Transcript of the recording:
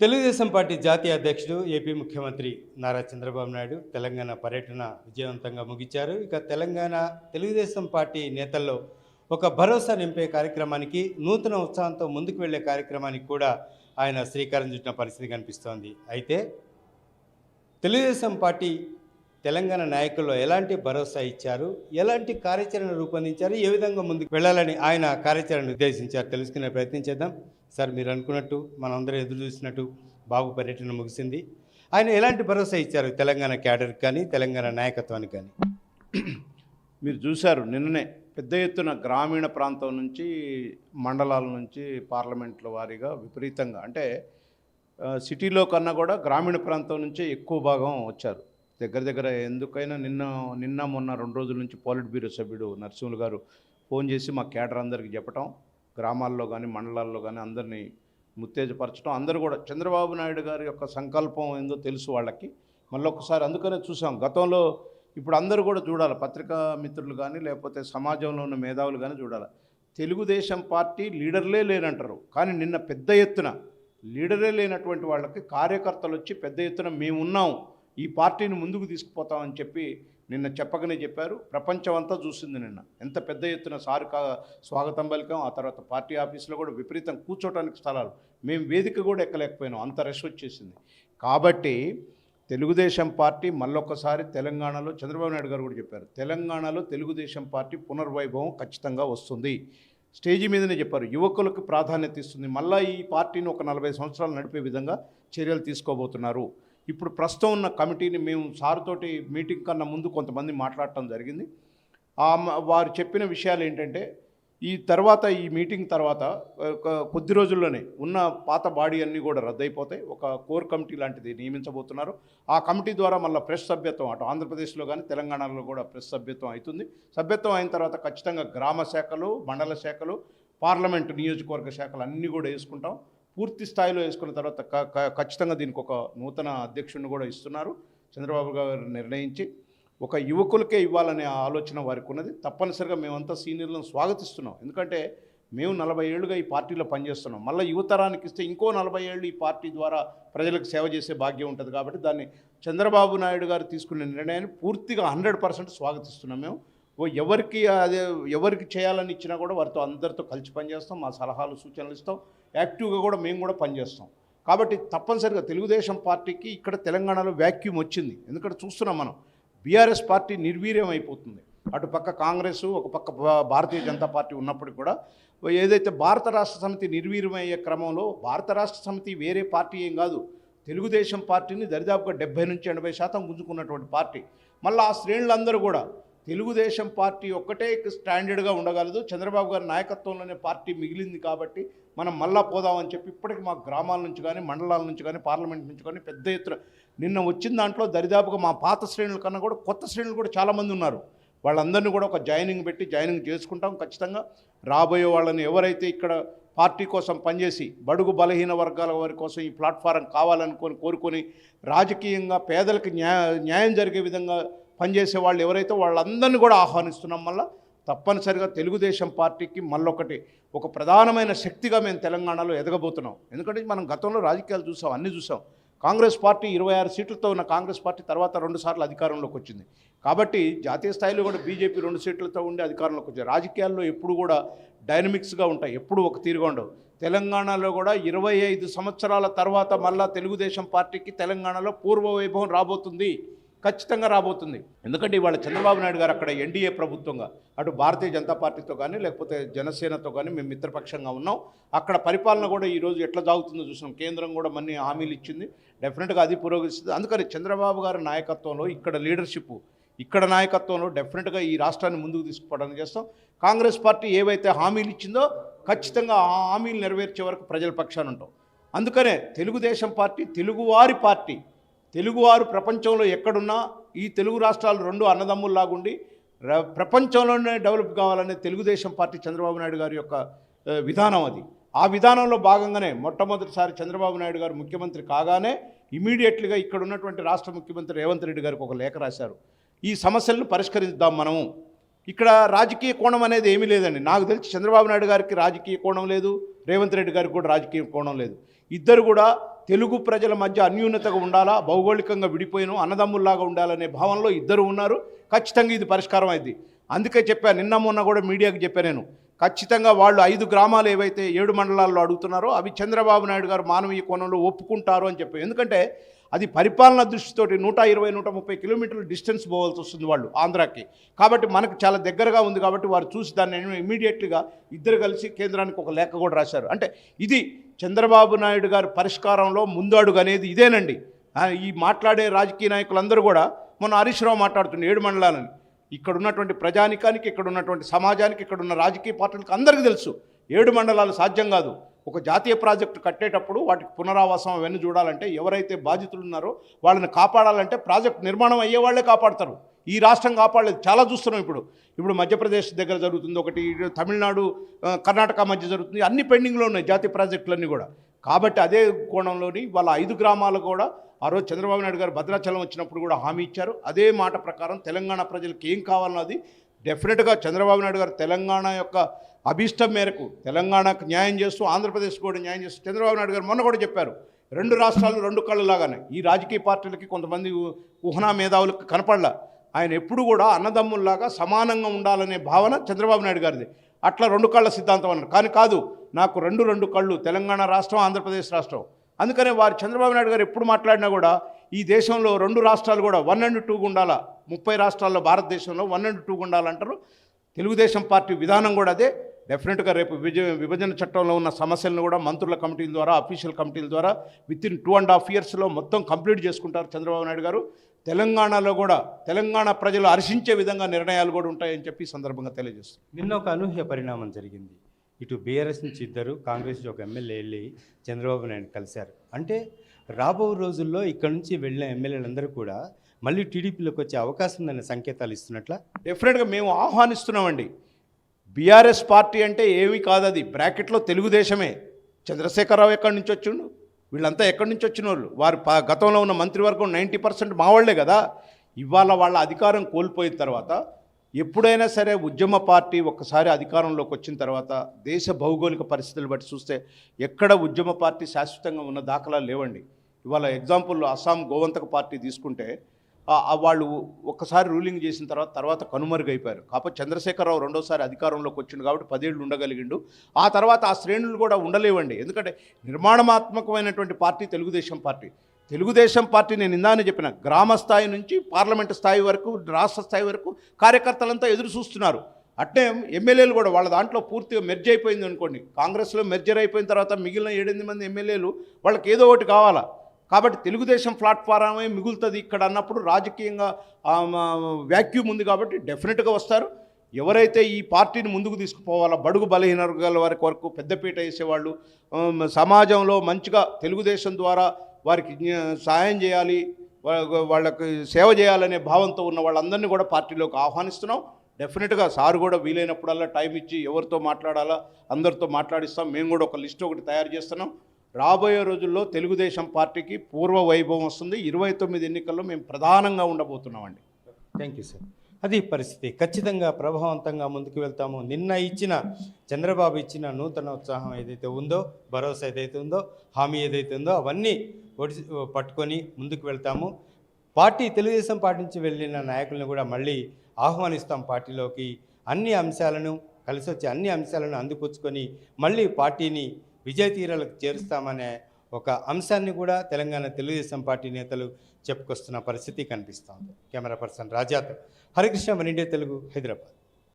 Telugu Desam party జాతీయ అధ్యక్షుడు AP ముఖ్యమంత్రి నారా చంద్రబాబు నాయుడు తెలంగాణ పర్యటన విజయవంతంగా ముగించారు. ఇక తెలంగాణ తెలుగుదేశం పార్టీ నేతల్లో ఒక భరోసా నింపే కార్యక్రమానికి నూతన ఉత్సాహంతో ముందుకు వెళ్ళే కార్యక్రమానికి కూడా ఆయన శ్రీకారం చుట్టిన పరిస్థితి కనిపిస్తోంది. అయితే తెలుగుదేశం పార్టీ తెలంగాణ నాయకుల్లో ఎలాంటి భరోసా ఇచ్చారు? ఎలాంటి కార్యాచరణ రూపొందించారు? ఏ విధంగా ముందుకు వెళ్ళాలని ఆయన కార్యాచరణ నిర్దేశించారు? తెలుసుకునే ప్రయత్నం చేద్దాం. సార్ మీరు అనుకున్నట్టు మనందరం ఎదురు చూసినట్టు బాబు పర్యటన ముగిసింది. ఆయన ఎలాంటి భరోసా ఇచ్చారు తెలంగాణ క్యాడర్కి కానీ తెలంగాణ నాయకత్వానికి కానీ? మీరు చూశారు నిన్ననే పెద్ద ఎత్తున గ్రామీణ ప్రాంతం నుంచి మండలాల నుంచి పార్లమెంట్ల వారీగా విపరీతంగా అంటే సిటీలో కన్నా కూడా గ్రామీణ ప్రాంతం నుంచే ఎక్కువ భాగం వచ్చారు. దగ్గర దగ్గర ఎందుకైనా నిన్న నిన్న మొన్న రెండు రోజుల నుంచి పోలిట్ బ్యూరో సభ్యుడు నరసింహులు గారు ఫోన్ చేసి మా క్యాడర్ అందరికి చెప్పటం గ్రామాల్లో కానీ మండలాల్లో కానీ అందరినీ ముత్తేజపరచడం అందరూ కూడా చంద్రబాబు నాయుడు గారి యొక్క సంకల్పం ఏందో తెలుసు వాళ్ళకి. మళ్ళీ ఒకసారి అందుకనే చూసాం. గతంలో ఇప్పుడు అందరూ కూడా చూడాలి. పత్రికా మిత్రులు కానీ లేకపోతే సమాజంలో ఉన్న మేధావులు కానీ చూడాలి. తెలుగుదేశం పార్టీ లీడర్లే లేనంటారు కానీ నిన్న పెద్ద ఎత్తున లీడరే లేనటువంటి వాళ్ళకి కార్యకర్తలు వచ్చి పెద్ద ఎత్తున మేమున్నాం. ఈ పార్టీని ముందుకు తీసుకుపోతామని చెప్పి నిన్న చెప్పకనే చెప్పారు. ప్రపంచం అంతా చూసింది నిన్న. ఎంత పెద్ద ఎత్తున సారు కా స్వాగతం పలికాం. ఆ తర్వాత పార్టీ ఆఫీసులో కూడా విపరీతం కూర్చోటానికి స్థలాలు. మేము వేదిక కూడా ఎక్కలేకపోయినాం. అంత రష్ వచ్చేసింది. కాబట్టి తెలుగుదేశం పార్టీ మళ్ళొక్కసారి తెలంగాణలో చంద్రబాబు నాయుడు గారు కూడా చెప్పారు. తెలంగాణలో తెలుగుదేశం పార్టీ పునర్వైభవం ఖచ్చితంగా వస్తుంది. స్టేజీ మీదనే చెప్పారు. యువకులకు ప్రాధాన్యత ఇస్తుంది. మళ్ళీ ఈ పార్టీని ఒక నలభై సంవత్సరాలు నడిపే విధంగా చర్యలు తీసుకోబోతున్నారు. ఇప్పుడు ప్రస్తుతం ఉన్న కమిటీని మేము సార్తోటి మీటింగ్ కన్నా ముందు కొంతమంది మాట్లాడటం జరిగింది. ఆ వారు చెప్పిన విషయాలు ఏంటంటే ఈ తర్వాత ఈ మీటింగ్ తర్వాత ఒక కొద్ది రోజుల్లోనే ఉన్న పాత బాడీ అన్నీ కూడా రద్దయిపోతాయి. ఒక కోర్ కమిటీ లాంటిది నియమించబోతున్నారు. ఆ కమిటీ ద్వారా మళ్ళీ ప్రెస్ సభ్యత్వం అటు ఆంధ్రప్రదేశ్లో కానీ తెలంగాణలో కూడా ప్రెస్ సభ్యత్వం అవుతుంది. సభ్యత్వం అయిన తర్వాత ఖచ్చితంగా గ్రామ శాఖలు మండల శాఖలు పార్లమెంటు నియోజకవర్గ శాఖలు అన్నీ కూడా వేసుకుంటాం. పూర్తి స్థాయిలో వేసుకున్న తర్వాత ఖచ్చితంగా దీనికి ఒక నూతన అధ్యక్షుడిని కూడా ఇస్తున్నారు. చంద్రబాబు గారు నిర్ణయించి ఒక యువకులకే ఇవ్వాలనే ఆలోచన వారికి ఉన్నది. తప్పనిసరిగా మేమంతా సీనియర్లను స్వాగతిస్తున్నాం. ఎందుకంటే మేము నలభై ఏళ్ళుగా ఈ పార్టీలో పనిచేస్తున్నాం. మళ్ళీ యువతరానికి ఇస్తే ఇంకో నలభై ఏళ్ళు ఈ పార్టీ ద్వారా ప్రజలకు సేవ చేసే భాగ్యం ఉంటుంది కాబట్టి దాన్ని చంద్రబాబు నాయుడు గారు తీసుకునే నిర్ణయాన్ని పూర్తిగా హండ్రెడ్ పర్సెంట్ స్వాగతిస్తున్నాం మేము. ఓ ఎవరికి అదే ఎవరికి చేయాలని ఇచ్చినా కూడా వారితో అందరితో కలిసి పనిచేస్తాం. మా సలహాలు సూచనలు ఇస్తాం. యాక్టివ్గా కూడా మేము కూడా పనిచేస్తాం. కాబట్టి తప్పనిసరిగా తెలుగుదేశం పార్టీకి ఇక్కడ తెలంగాణలో వ్యాక్యూమ్ వచ్చింది. ఎందుకంటే చూస్తున్నాం మనం బీఆర్ఎస్ పార్టీ నిర్వీర్యం అయిపోతుంది. అటు పక్క కాంగ్రెస్ ఒక పక్క భారతీయ జనతా పార్టీ ఉన్నప్పటికీ కూడా ఏదైతే భారత రాష్ట్ర సమితి నిర్వీర్యమయ్యే క్రమంలో భారత రాష్ట్ర సమితి వేరే పార్టీ ఏం కాదు తెలుగుదేశం పార్టీని దరిదాపుగా డెబ్బై నుంచి ఎనభై శాతం గుంజుకున్నటువంటి పార్టీ. మళ్ళీ ఆ శ్రేణులందరూ కూడా తెలుగుదేశం పార్టీ ఒక్కటే స్టాండర్డ్గా ఉండగలదు. చంద్రబాబు గారి నాయకత్వంలోనే పార్టీ మిగిలింది కాబట్టి మనం మళ్ళా పోదామని చెప్పి ఇప్పటికి మా గ్రామాల నుంచి కానీ మండలాల నుంచి కానీ పార్లమెంట్ నుంచి కానీ పెద్ద ఎత్తున నిన్న వచ్చిన దాంట్లో దరిదాపుగా మా పాత శ్రేణుల కన్నా కూడా కొత్త శ్రేణులు కూడా చాలామంది ఉన్నారు. వాళ్ళందరినీ కూడా ఒక జాయినింగ్ పెట్టి జాయినింగ్ చేసుకుంటాం. ఖచ్చితంగా రాబోయే వాళ్ళని ఎవరైతే ఇక్కడ పార్టీ కోసం పనిచేసి బడుగు బలహీన వర్గాల వారి కోసం ఈ ప్లాట్ఫారం కావాలనుకొని కోరుకొని రాజకీయంగా పేదలకు న్యాయ న్యాయం జరిగే విధంగా పనిచేసే వాళ్ళు ఎవరైతే వాళ్ళందరినీ కూడా ఆహ్వానిస్తున్నాం. మళ్ళా తప్పనిసరిగా తెలుగుదేశం పార్టీకి మళ్ళొకటి ఒక ప్రధానమైన శక్తిగా మేము తెలంగాణలో ఎదగబోతున్నాం. ఎందుకంటే మనం గతంలో రాజకీయాలు చూసాం అన్నీ చూసాం. కాంగ్రెస్ పార్టీ ఇరవై ఆరు సీట్లతో ఉన్న కాంగ్రెస్ పార్టీ తర్వాత రెండు సార్లు అధికారంలోకి వచ్చింది. కాబట్టి జాతీయ స్థాయిలో కూడా బీజేపీ రెండు సీట్లతో ఉండి అధికారంలోకి వచ్చింది రాజకీయాల్లో ఎప్పుడు కూడా డైనమిక్స్గా ఉంటాయి ఎప్పుడు ఒక తీరుగా ఉండవు. తెలంగాణలో కూడా ఇరవై ఐదు సంవత్సరాల తర్వాత మళ్ళా తెలుగుదేశం పార్టీకి తెలంగాణలో పూర్వ వైభవం రాబోతుంది. ఖచ్చితంగా రాబోతుంది. ఎందుకంటే ఇవాళ చంద్రబాబు నాయుడు గారు అక్కడ ఎన్డీఏ ప్రభుత్వంగా అటు భారతీయ జనతా పార్టీతో కానీ లేకపోతే జనసేనతో కానీ మేము మిత్రపక్షంగా ఉన్నాం. అక్కడ పరిపాలన కూడా ఈరోజు ఎట్లా సాగుతుందో చూసాం కేంద్రం కూడా మన్ని హామీలు ఇచ్చింది. డెఫినెట్గా అది పురోగమిస్తుంది. అందుకని చంద్రబాబు గారి నాయకత్వంలో ఇక్కడ లీడర్షిప్ ఇక్కడ నాయకత్వంలో డెఫినెట్గా ఈ రాష్ట్రాన్ని ముందుకు తీసుకుపోవడానికి చేస్తాం. కాంగ్రెస్ పార్టీ ఏవైతే హామీలు ఇచ్చిందో ఖచ్చితంగా ఆ హామీలు నెరవేర్చే వరకు ప్రజల పక్షాన ఉంటాం. అందుకనే తెలుగుదేశం పార్టీ తెలుగువారి పార్టీ తెలుగువారు ప్రపంచంలో ఎక్కడున్నా ఈ తెలుగు రాష్ట్రాలు రెండు అన్నదమ్ముల్లాగుండి ప్రపంచంలోనే డెవలప్ కావాలనే తెలుగుదేశం పార్టీ చంద్రబాబు నాయుడు గారి యొక్క విధానం అది. ఆ విధానంలో భాగంగానే మొట్టమొదటిసారి చంద్రబాబు నాయుడు గారు ముఖ్యమంత్రి కాగానే ఇమీడియట్లీగా ఇక్కడ ఉన్నటువంటి రాష్ట్ర ముఖ్యమంత్రి రేవంత్ రెడ్డి గారికి ఒక లేఖ రాశారు. ఈ సమస్యలను పరిష్కరిద్దాం మనము. ఇక్కడ రాజకీయ కోణం అనేది ఏమీ లేదండి. నాకు తెలిసి చంద్రబాబు నాయుడు గారికి రాజకీయ కోణం లేదు రేవంత్ రెడ్డి గారికి కూడా రాజకీయ కోణం లేదు. ఇద్దరు కూడా తెలుగు ప్రజల మధ్య అన్యూనతగా ఉండాలా భౌగోళికంగా విడిపోయిన అన్నదమ్ముల్లాగా ఉండాలనే భావనలో ఇద్దరు ఉన్నారు. ఖచ్చితంగా ఇది పరిష్కారం అయింది. అందుకే చెప్పాను నిన్న మొన్న కూడా మీడియాకి చెప్పాను నేను. ఖచ్చితంగా వాళ్ళు ఐదు గ్రామాలు ఏవైతే ఏడు మండలాల్లో అడుగుతున్నారో అవి చంద్రబాబు నాయుడు గారు మానవీయ కోణంలో ఒప్పుకుంటారు అని చెప్పి ఎందుకంటే అది పరిపాలన దృష్టితోటి నూట ఇరవై నూట ముప్పై కిలోమీటర్ల డిస్టెన్స్ పోవాల్సి వస్తుంది వాళ్ళు ఆంధ్రాకి. కాబట్టి మనకు చాలా దగ్గరగా ఉంది కాబట్టి వారు చూసి దాన్ని ఇమీడియట్లీగా ఇద్దరు కలిసి కేంద్రానికి ఒక లేఖ కూడా రాశారు. అంటే ఇది చంద్రబాబు నాయుడు గారి పరిష్కారంలో ముందడుగు అనేది ఇదేనండి. ఈ మాట్లాడే రాజకీయ నాయకులందరూ కూడా మొన్న హరీష్ రావు మాట్లాడుతుండే ఏడు మండలాలని. ఇక్కడ ఉన్నటువంటి ప్రజానికానికి ఇక్కడ ఉన్నటువంటి సమాజానికి ఇక్కడ ఉన్న రాజకీయ పార్టీలకు అందరికీ తెలుసు. ఏడు మండలాలు సాధ్యం కాదు. ఒక జాతీయ ప్రాజెక్టు కట్టేటప్పుడు వాటికి పునరావాసం అవన్నీ చూడాలంటే ఎవరైతే బాధితులు ఉన్నారో వాళ్ళని కాపాడాలంటే ప్రాజెక్ట్ నిర్మాణం అయ్యే వాళ్ళే కాపాడతారు. ఈ రాష్ట్రం కాపాడలేదు. చాలా చూస్తున్నాం ఇప్పుడు. ఇప్పుడు మధ్యప్రదేశ్ దగ్గర జరుగుతుంది ఒకటి తమిళనాడు కర్ణాటక మధ్య జరుగుతుంది. అన్ని పెండింగ్లో ఉన్నాయి జాతీయ ప్రాజెక్టులన్నీ కూడా. కాబట్టి అదే కోణంలోని వాళ్ళ ఐదు గ్రామాలు కూడా ఆ రోజు చంద్రబాబు నాయుడు గారు భద్రాచలం వచ్చినప్పుడు కూడా హామీ ఇచ్చారు. అదే మాట ప్రకారం తెలంగాణ ప్రజలకు ఏం కావాలన్నది డెఫినెట్గా చంద్రబాబు నాయుడు గారు తెలంగాణ యొక్క అభీష్టం మేరకు తెలంగాణకు న్యాయం చేస్తూ ఆంధ్రప్రదేశ్ కూడా న్యాయం చేస్తూ చంద్రబాబు నాయుడు గారు మొన్న కూడా చెప్పారు. రెండు రాష్ట్రాలు రెండు కళ్ళలాగానే. ఈ రాజకీయ పార్టీలకి కొంతమంది ఊహనా మేధావులకు కనపడలా. ఆయన ఎప్పుడు కూడా అన్నదమ్ముల్లాగా సమానంగా ఉండాలనే భావన చంద్రబాబు నాయుడు గారిది. అట్లా రెండు కళ్ళ సిద్ధాంతం అన్నారు. కానీ కాదు నాకు రెండు రెండు కళ్ళు తెలంగాణ రాష్ట్రం ఆంధ్రప్రదేశ్ రాష్ట్రం. అందుకనే వారు చంద్రబాబు నాయుడు గారు ఎప్పుడు మాట్లాడినా కూడా ఈ దేశంలో రెండు రాష్ట్రాలు కూడా వన్ అండ్ టూ ఉండాలా ముప్పై రాష్ట్రాల్లో భారతదేశంలో వన్ అండ్ టూ ఉండాలంటారు తెలుగుదేశం పార్టీ విధానం కూడా అదే. డెఫినెట్గా రేపు విజయ విభజన చట్టంలో ఉన్న సమస్యలను కూడా మంత్రుల కమిటీల ద్వారా అఫీషియల్ కమిటీల ద్వారా with in two and half ఇయర్స్లో మొత్తం కంప్లీట్ చేసుకుంటారు చంద్రబాబు నాయుడు గారు. తెలంగాణలో కూడా తెలంగాణ ప్రజలు హర్షించే విధంగా నిర్ణయాలు కూడా ఉంటాయని చెప్పి ఈ సందర్భంగా తెలియజేస్తారు నిన్న ఒక అనూహ్య పరిణామం జరిగింది. ఇటు బీఆర్ఎస్ నుంచి ఇద్దరు కాంగ్రెస్ ఒక ఎమ్మెల్యే వెళ్ళి చంద్రబాబు నాయుడు కలిశారు. అంటే రాబో రోజుల్లో ఇక్కడ నుంచి వెళ్ళిన ఎమ్మెల్యేలందరూ కూడా మళ్ళీ టీడీపీలోకి వచ్చే అవకాశం ఉందనే సంకేతాలు ఇస్తున్నట్ల? డెఫినెట్గా మేము ఆహ్వానిస్తున్నామండి. బీఆర్ఎస్ పార్టీ అంటే ఏమీ కాదు అది బ్రాకెట్లో తెలుగుదేశమే. చంద్రశేఖరరావు ఎక్కడి నుంచి వచ్చిండు? వీళ్ళంతా ఎక్కడి నుంచి వచ్చిన వాళ్ళు వారు గతంలో ఉన్న మంత్రివర్గం నైంటీ పర్సెంట్ మా వాళ్ళే కదా. ఇవాళ వాళ్ళ అధికారం కోల్పోయిన తర్వాత ఎప్పుడైనా సరే ఉద్యమ పార్టీ ఒక్కసారి అధికారంలోకి వచ్చిన తర్వాత దేశ భౌగోళిక పరిస్థితులు బట్టి చూస్తే ఎక్కడ ఉద్యమ పార్టీ శాశ్వతంగా ఉన్న దాఖలాలు లేవండి. ఇవాళ ఎగ్జాంపుల్ అస్సాం గోవంతక పార్టీ తీసుకుంటే వాళ్ళు ఒక్కసారి రూలింగ్ చేసిన తర్వాత తర్వాత కనుమరుగైపోయారు. కాకపోతే చంద్రశేఖరరావు రెండోసారి అధికారంలోకి వచ్చిండు కాబట్టి పదేళ్ళు ఉండగలిగిండు. ఆ తర్వాత ఆ శ్రేణులు కూడా ఉండలేవండి. ఎందుకంటే నిర్మాణాత్మకమైనటువంటి party Telugu Desam party. Telugu Desam party నేను ఇందానే చెప్పిన గ్రామ స్థాయి నుంచి పార్లమెంటు స్థాయి వరకు రాష్ట్ర స్థాయి వరకు కార్యకర్తలంతా ఎదురు చూస్తున్నారు. అట్నే ఎమ్మెల్యేలు కూడా వాళ్ళ దాంట్లో పూర్తిగా మెర్జ్ అయిపోయింది అనుకోండి. కాంగ్రెస్లో మెర్జర్ అయిపోయిన తర్వాత మిగిలిన ఏడెనిమిది మంది ఎమ్మెల్యేలు వాళ్ళకి ఏదో ఒకటి కావాలా? కాబట్టి తెలుగుదేశం ప్లాట్ఫారమే మిగులుతుంది ఇక్కడ అన్నప్పుడు రాజకీయంగా వ్యాక్యూమ్ ఉంది కాబట్టి డెఫినెట్గా వస్తారు. ఎవరైతే ఈ పార్టీని ముందుకు తీసుకుపోవాలో బడుగు బలహీన వర్గాల వారి వరకు పెద్దపీట వేసేవాళ్ళు సమాజంలో మంచిగా తెలుగుదేశం ద్వారా వారికి సాయం చేయాలి వాళ్ళకి సేవ చేయాలనే భావంతో ఉన్న వాళ్ళందరినీ కూడా పార్టీలోకి ఆహ్వానిస్తున్నాం. డెఫినెట్గా సార్ కూడా వీలైనప్పుడల్లా టైం ఇచ్చి ఎవరితో మాట్లాడాలా అందరితో మాట్లాడిస్తాం. మేము కూడా ఒక లిస్ట్ ఒకటి తయారు చేస్తున్నాం. రాబోయే రోజుల్లో తెలుగుదేశం పార్టీకి పూర్వ వైభవం వస్తుంది. ఇరవై తొమ్మిది ఎన్నికల్లో మేము ప్రధానంగా ఉండబోతున్నామండి. థ్యాంక్ యూ సార్ అది పరిస్థితి. ఖచ్చితంగా ప్రభావవంతంగా ముందుకు వెళ్తాము. నిన్న ఇచ్చిన చంద్రబాబు ఇచ్చిన నూతన ఉత్సాహం ఏదైతే ఉందో భరోసా ఏదైతే ఉందో హామీ ఏదైతే ఉందో అవన్నీ ఒడిసి పట్టుకొని ముందుకు వెళ్తాము. పార్టీ తెలుగుదేశం పార్టీ నుంచి వెళ్ళిన నాయకులను కూడా మళ్ళీ ఆహ్వానిస్తాం పార్టీలోకి. అన్ని అంశాలను కలిసి వచ్చే అన్ని అంశాలను అందిపుచ్చుకొని మళ్ళీ పార్టీని విజయ తీరాలకు చేరుస్తామనే ఒక అంశాన్ని కూడా తెలంగాణ తెలుగుదేశం పార్టీ నేతలు చెప్పుకొస్తున్న పరిస్థితి కనిపిస్తోంది. కెమెరా పర్సన్ రాజాతో హరికృష్ణ వన్ ఇండియా తెలుగు హైదరాబాద్.